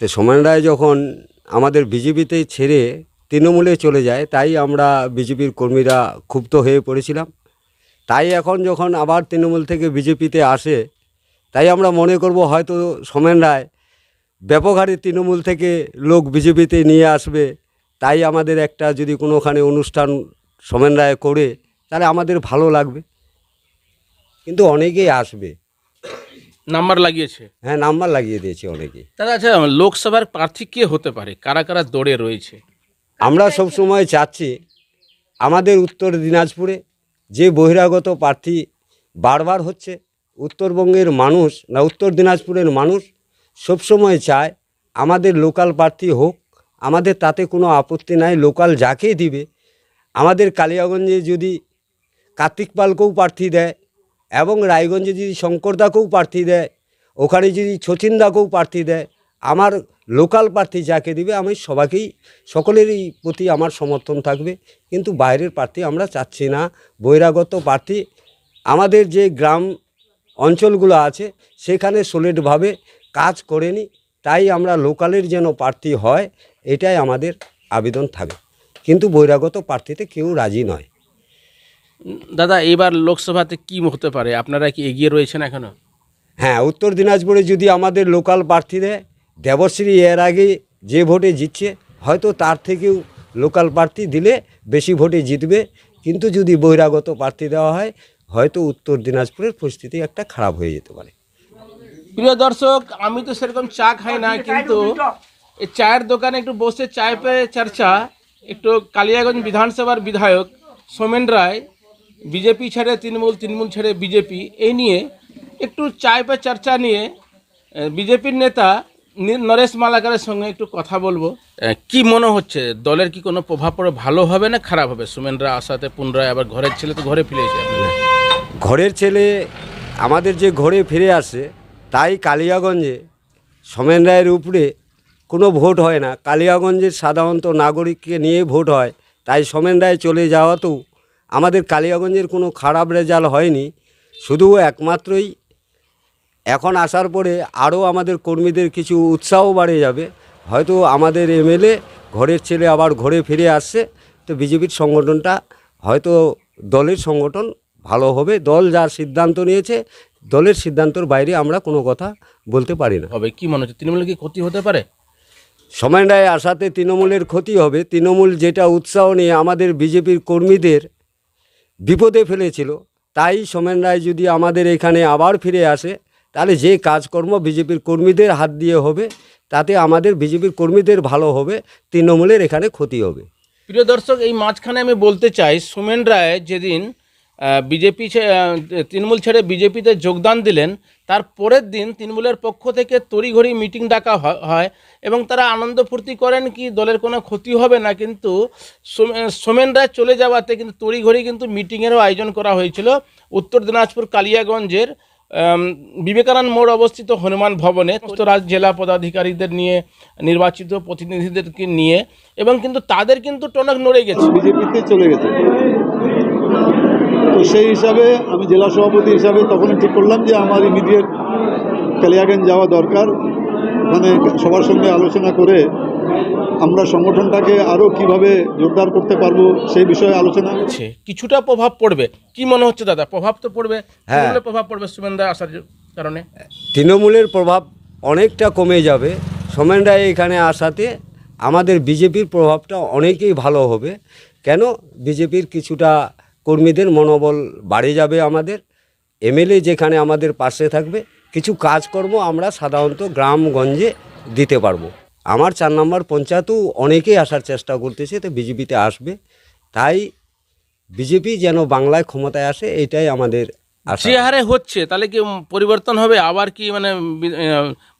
তো সোমেন রায় যখন আমাদের বিজেপিতে ছেড়ে তৃণমূলে চলে যায়, তাই আমরা বিজেপির কর্মীরা ক্ষুব্ধ হয়ে পড়েছিলাম। তাই এখন যখন আবার তৃণমূল থেকে বিজেপিতে আসে, তাই আমরা মনে করব হয়তো সোমেন রায় ব্যাপক হারে তৃণমূল থেকে লোক বিজেপিতে নিয়ে আসবে। তাই আমাদের একটা যদি কোনোখানে অনুষ্ঠান সোমেন রায় করে, তাহলে আমাদের ভালো লাগবে। কিন্তু অনেকেই আসবে। নাম্বার লাগিয়েছে? হ্যাঁ নাম্বার লাগিয়ে দিয়েছে অনেকেই দাদা আচ্ছা লোকসভার প্রার্থী কে হতে পারে? কারা কারা দৌড়ে রয়েছে? আমরা সব সময় চাচ্ছি আমাদের উত্তর দিনাজপুরে যে বহিরাগত প্রার্থী বারবার হচ্ছে উত্তরবঙ্গের মানুষ না উত্তর দিনাজপুরের মানুষ সবসময় চায় আমাদের লোকাল প্রার্থী হোক আমাদের তাতে কোনো আপত্তি নাই লোকাল যাকেই দিবে। আমাদের কালিয়াগঞ্জে যদি কার্তিক পালকেও প্রার্থী দেয় এবং রায়গঞ্জে যদি শঙ্করদাকেও প্রার্থী দেয়, ওখানে যদি ছচিনদাকেও প্রার্থী দেয়, আমার লোকাল প্রার্থী যাকে দিবে, আমি সবাইকেই, সকলেরই প্রতি আমার সমর্থন থাকবে। কিন্তু বাইরের প্রার্থী আমরা চাচ্ছি না। বহিরাগত প্রার্থী, আমাদের যে গ্রাম অঞ্চলগুলো আছে, সেখানে সলিডভাবে কাজ করেনি তাই আমরা লোকালের যেন প্রার্থী হয়, এটাই আমাদের আবেদন থাকে কিন্তু বহিরাগত প্রার্থীতে কেউ রাজি নয়। দাদা এবার লোকসভাতে কি হতে পারে? আপনারা কি এগিয়ে রয়েছেন এখনও? হ্যাঁ উত্তর দিনাজপুরে যদি আমাদের লোকাল প্রার্থী দেয় দেবশ্রী এর আগে যে ভোটে জিতছে হয়তো তার থেকেও লোকাল প্রার্থী দিলে বেশি ভোটে জিতবে। কিন্তু যদি বহিরাগত প্রার্থী দেওয়া হয় হয়তো উত্তর দিনাজপুরের পরিস্থিতি একটা খারাপ হয়ে যেতে পারে। প্রিয় দর্শক আমি তো সেরকম চা খাই না কিন্তু এই চায়ের দোকানে একটু বসে চায় পেয়ে চর্চা একটু কালিয়াগঞ্জ বিধানসভার বিধায়ক সোমেন রায় বিজেপি ছেড়ে তৃণমূল তৃণমূল ছেড়ে বিজেপি এই নিয়ে একটু চায় বা চর্চা নিয়ে বিজেপির নেতা নরেশ মালাকারের সঙ্গে একটু কথা বলব। কি মনে হচ্ছে? দলের কি কোনো প্রভাব পড়ে? ভালো হবে না খারাপ হবে? সোমেন রায় আসাতে পুনরায় আবার ঘরের ছেলে তো ঘরে ফিরেছে ঘরের ছেলে আমাদের যে ঘরে ফিরে আসে তাই কালিয়াগঞ্জে সোমেন রায়ের উপরে কোনো ভোট হয় না। কালিয়াগঞ্জের সাধারণত নাগরিককে নিয়ে ভোট হয় তাই সোমেন রায় চলে যাওয়াতেও আমাদের কালিয়াগঞ্জের কোনো খারাপ রেজাল্ট হয়নি শুধু একমাত্রই এখন আসার পরে আরও আমাদের কর্মীদের কিছু উৎসাহ বাড়ে যাবে। হয়তো আমাদের এমএলএ ঘরের ছেলে আবার ঘরে ফিরে আসছে তো বিজেপির সংগঠনটা হয়তো দলের সংগঠন ভালো হবে। দল যার সিদ্ধান্ত নিয়েছে দলের সিদ্ধান্তর বাইরে আমরা কোনো কথা বলতে পারি না। হবে কি মনে হচ্ছে? তৃণমূলের কি ক্ষতি হতে পারে? সমান রায় আসাতে তৃণমূলের ক্ষতি হবে। তৃণমূল যেটা উৎসাহ নিয়ে আমাদের বিজেপির কর্মীদের বিপদে ফেলেছিল। তাই সোমেন রায় যদি আমাদের এখানে আবার ফিরে আসে, তাহলে যে কাজকর্ম বিজেপির কর্মীদের হাত দিয়ে হবে, তাতে আমাদের বিজেপির কর্মীদের ভালো হবে, তৃণমূলের এখানে ক্ষতি হবে। প্রিয় দর্শক, এই মাঝখানে আমি বলতে চাই, সোমেন রায় যেদিন বিজেপি তৃণমূল ছেড়ে বিজেপিতে যোগদান দিলেন তার পরের দিন তৃণমূলের পক্ষ থেকে তড়িঘড়ি মিটিং ডাকা হয় এবং তারা আনন্দ ফুর্তি করেন কি দলের কোনো ক্ষতি হবে না, কিন্তু সোমে- সোমেন রায় চলে যাওয়াতে কিন্তু তড়িঘড়ি কিন্তু মিটিংয়েরও আয়োজন করা হয়েছিল। উত্তর দিনাজপুর কালিয়াগঞ্জের বিবেকানন্দ মোড় অবস্থিত হনুমান ভবনে সমস্ত রাজ জেলা পদাধিকারীদের নিয়ে, নির্বাচিত প্রতিনিধিদেরকে নিয়ে এবং কিন্তু তাদের কিন্তু টনক নড়ে গেছে। বিজেপিতে চলে গেছে। তো সেই হিসাবে আমি জেলা সভাপতি হিসাবে তখনই ঠিক করলাম যে আমার ইমিডিয়েট কালিয়াগঞ্জ যাওয়া দরকার। ওখানে সবার সঙ্গে আলোচনা করে আমরা সংগঠনটাকে আরও কীভাবে জোরদার করতে পারব সেই বিষয়ে আলোচনা। আছে কিছুটা প্রভাব পড়বে। কি মনে হচ্ছে দাদা? প্রভাব তো পড়বে। হ্যাঁ। প্রভাব পড়বে সুমেন রায় আসার কারণে? তৃণমূলের প্রভাব অনেকটা কমে যাবে। সোমেন রায় এখানে আসাতে আমাদের বিজেপির প্রভাবটা অনেকেই ভালো হবে। কেন? বিজেপির কিছুটা কর্মীদের মনোবল বাড়ে যাবে আমাদের। এমএলএ যেখানে আমাদের পাশে থাকবে কিছু কাজকর্ম আমরা সাধারণত গ্রামগঞ্জে দিতে পারব। আমার চার নম্বর পঞ্চায়েতেও অনেকেই আসার চেষ্টা করতেছে তো বিজেপিতে আসবে। তাই বিজেপি যেন বাংলায় ক্ষমতায় আসে এটাই আমাদের আশা। যে হারে হচ্ছে তাহলে কি পরিবর্তন হবে? আবার কি মানে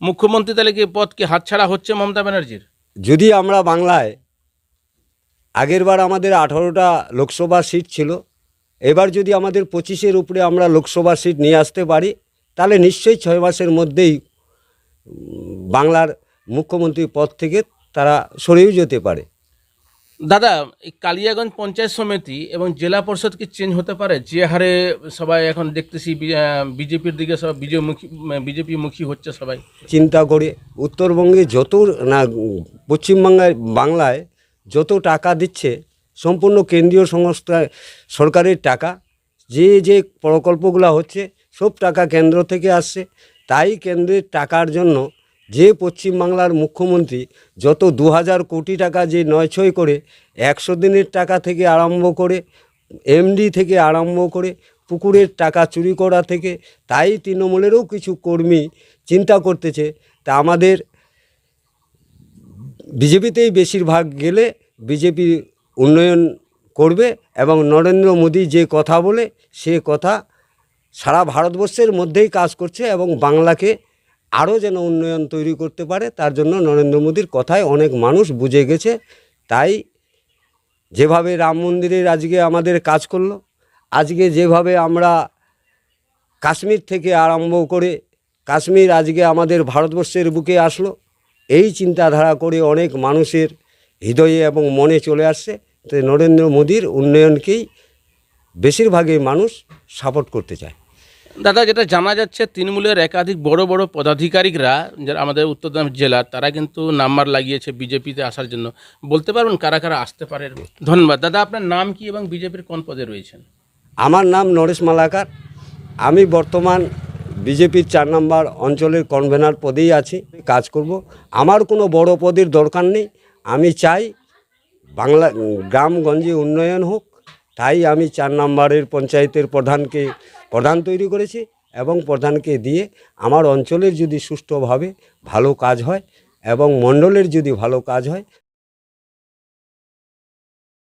মুখ্যমন্ত্রী তাহলে কি পদ কি হাতছাড়া হচ্ছে মমতা ব্যানার্জির? যদি আমরা বাংলায় আগেরবার আমাদের আঠারোটা লোকসভা সিট ছিল এবার যদি আমাদের পঁচিশের উপরে আমরা লোকসভা সিট নিয়ে আসতে পারি তাহলে নিশ্চয়ই ছয় মাসের মধ্যেই বাংলার মুখ্যমন্ত্রী পদ থেকে তারা সরেও যেতে পারে। দাদা এই কালিয়াগঞ্জ পঞ্চায়েত সমিতি এবং জেলা পরিষদ কি চেঞ্জ হতে পারে? যে হারে সবাই এখন দেখতেছি বিজেপির দিকে সব বিজয়মুখী বিজেপি মুখী হচ্ছে সবাই। চিন্তা করে উত্তরবঙ্গে যত না পশ্চিমবাংলায় বাংলায় যত টাকা দিচ্ছে সম্পূর্ণ কেন্দ্রীয় সংস্থা সরকারের টাকা। যে যে প্রকল্পগুলো হচ্ছে, সব টাকা কেন্দ্র থেকে আসছে। তাই কেন্দ্রের টাকার জন্য যে পশ্চিমবাংলার মুখ্যমন্ত্রী যত দু হাজার কোটি টাকা যে নয় ছয় করে, একশো দিনের টাকা থেকে আরম্ভ করে, এমডি থেকে আরম্ভ করে, পুকুরের টাকা চুরি করা থেকে, তাই তৃণমূলেরও কিছু কর্মী চিন্তা করতেছে। তা আমাদের বিজেপিতেই বেশিরভাগ গেলে বিজেপি উন্নয়ন করবে এবং নরেন্দ্র মোদী যে কথা বলে সে কথা সারা ভারতবর্ষের মধ্যেই কাজ করছে এবং বাংলাকে আরও যেন উন্নয়ন তৈরি করতে পারে, তার জন্য নরেন্দ্র মোদীর কথায় অনেক মানুষ বুঝে গেছে। তাই যেভাবে রাম মন্দিরের আজকে আমাদের কাজ করল, আজকে যেভাবে আমরা কাশ্মীর থেকে আরম্ভ করে কাশ্মীর আজকে আমাদের ভারতবর্ষের বুকে আসলো, এই চিন্তাধারা করে অনেক মানুষের হৃদয়ে এবং মনে চলে আসছে। তো নরেন্দ্র মোদীর উন্নয়নকেই বেশিরভাগই মানুষ সাপোর্ট করতে চায়। দাদা যেটা জানা যাচ্ছে তৃণমূলের একাধিক বড় বড় পদাধিকারিকরা যারা আমাদের উত্তর জেলার তারা কিন্তু নাম্বার লাগিয়েছে বিজেপিতে আসার জন্য। বলতে পারবেন কারা কারা আসতে পারে? ধন্যবাদ। দাদা আপনার নাম কি এবং বিজেপির কোন পদে রয়েছেন? আমার নাম নরেশ মালাকার। আমি বর্তমান বিজেপির চার নম্বর অঞ্চলের কনভেনার পদেই আছি। কাজ করব। আমার কোনো বড় পদের দরকার নেই। আমি চাই বাংলা গ্রামগঞ্জে উন্নয়ন হোক, তাই আমি চার নম্বরের পঞ্চায়েতের প্রধানকে, প্রধান তৈরি করেছি এবং প্রধানকে দিয়ে আমার অঞ্চলের যদি সুষ্ঠুভাবে ভালো কাজ হয় এবং মণ্ডলের যদি ভালো কাজ হয়